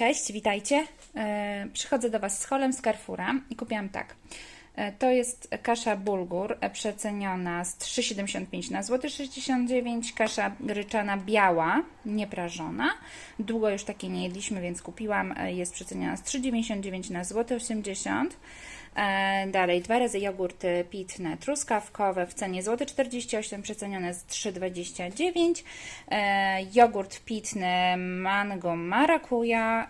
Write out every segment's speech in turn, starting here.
Cześć, witajcie. E, Przychodzę do Was z holem z Carrefoura i kupiłam tak. E, To jest kasza bulgur e, przeceniona z 3,75 na złoty 69, kasza gryczana biała, nieprażona. Długo już takiej nie jedliśmy, więc kupiłam. E, Jest przeceniona z 3,99 na złoty 80. E, Dalej, dwa razy jogurty pitne, truskawkowe w cenie złoty 48, przecenione z 3,29. E, Jogurt pitny mango marakuja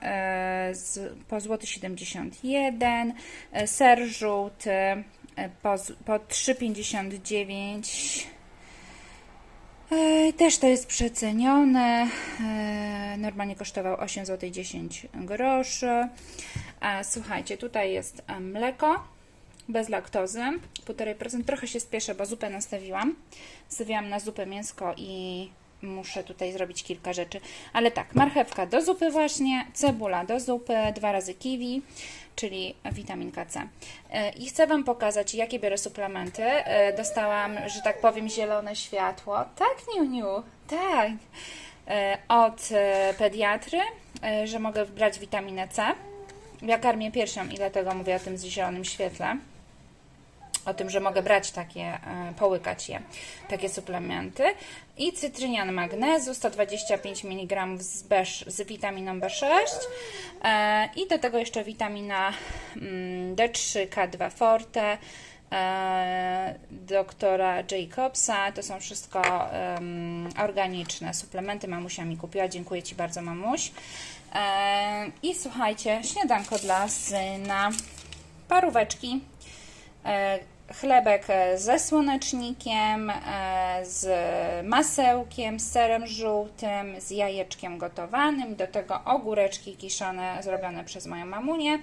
po złoty 71. E, Ser żółty po, z- po 3,59. E, Też to jest przecenione. E, Normalnie kosztował 8 zł 10 groszy. A słuchajcie, tutaj jest e, mleko bez laktozy, 1,5%. Trochę się spieszę, bo zupę nastawiłam. Stawiłam na zupę mięsko i muszę tutaj zrobić kilka rzeczy. Ale tak, marchewka do zupy właśnie, cebula do zupy, dwa razy kiwi, czyli witaminka C. E, I chcę Wam pokazać, jakie biorę suplementy. E, Dostałam, że tak powiem, zielone światło. Tak, Niuniu, tak. E, Od pediatry, że mogę brać witaminę C. Ja karmię piersią i dlatego mówię o tym z zielonym świetle. O tym, że mogę brać takie, e, połykać je, takie suplementy. I cytrynian magnezu, 125 mg z, B, z witaminą B6. E, I do tego jeszcze witamina mm, D3, K2 Forte, e, doktora Jacobsa. To są wszystko organiczne suplementy. Mamusia mi kupiła. Dziękuję Ci bardzo, mamuś. I słuchajcie, śniadanko dla syna. Paróweczki. E, chlebek e, ze słonecznikiem, e, z masełkiem, z serem żółtym, z jajeczkiem gotowanym, do tego ogóreczki kiszone zrobione przez moją mamunię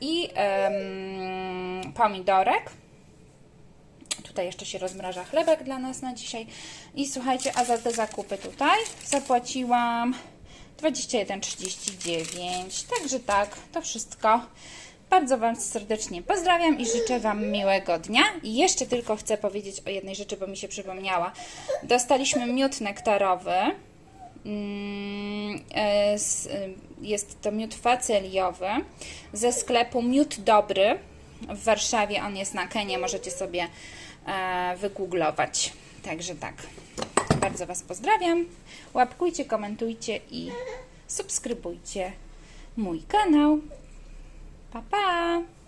i pomidorek. Tutaj jeszcze się rozmraża chlebek dla nas na dzisiaj. I słuchajcie, a za te zakupy tutaj zapłaciłam 21,39. Także tak, to wszystko. Bardzo Wam serdecznie pozdrawiam i życzę Wam miłego dnia. I jeszcze tylko chcę powiedzieć o jednej rzeczy, bo mi się przypomniała. Dostaliśmy miód nektarowy. Mm, e, e, Jest to miód faceliowy ze sklepu Miód Dobry. W Warszawie on jest na Kenie, możecie sobie e, wygooglować. Także tak. Bardzo Was pozdrawiam. Łapkujcie, komentujcie i subskrybujcie mój kanał. Pa, pa!